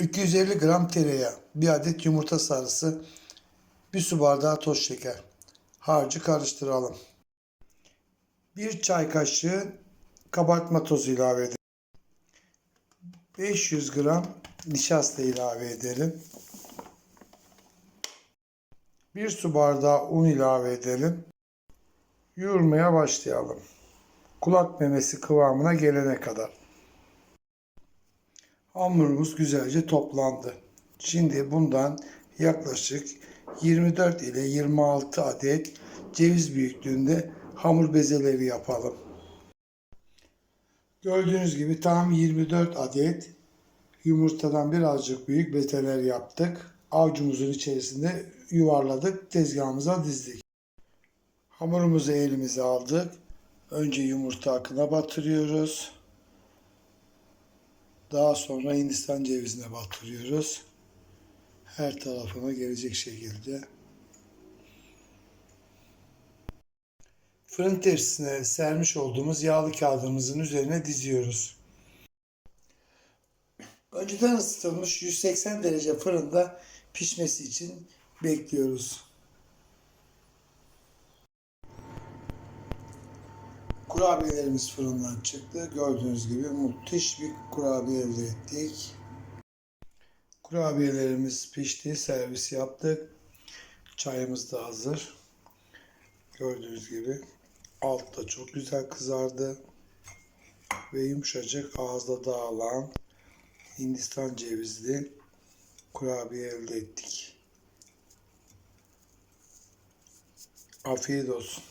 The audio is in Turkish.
250 gram tereyağı, 1 adet yumurta sarısı, 1 su bardağı toz şeker. Harcı karıştıralım. 1 çay kaşığı kabartma tozu ilave edelim. 500 gram nişasta ilave edelim. 1 su bardağı un ilave edelim. Yoğurmaya başlayalım. Kulak memesi kıvamına gelene kadar. Hamurumuz güzelce toplandı. Şimdi bundan yaklaşık 24 ile 26 adet ceviz büyüklüğünde hamur bezeleri yapalım. Gördüğünüz gibi tam 24 adet yumurtadan birazcık büyük bezeler yaptık. Avucumuzun içerisinde yuvarladık, tezgahımıza dizdik. Hamurumuzu elimize aldık. Önce yumurta akına batırıyoruz. Daha sonra Hindistan cevizine batırıyoruz. Her tarafına gelecek şekilde. Fırın tepsisine sermiş olduğumuz yağlı kağıdımızın üzerine diziyoruz. Önceden ısıtılmış 180 derece fırında pişmesi için bekliyoruz. Kurabiyelerimiz fırından çıktı. Gördüğünüz gibi müthiş bir kurabiye elde ettik. Kurabiyelerimiz pişti. Servis yaptık. Çayımız da hazır. Gördüğünüz gibi alt da çok güzel kızardı. Ve yumuşacık ağızda dağılan Hindistan cevizli kurabiye elde ettik. Afiyet olsun.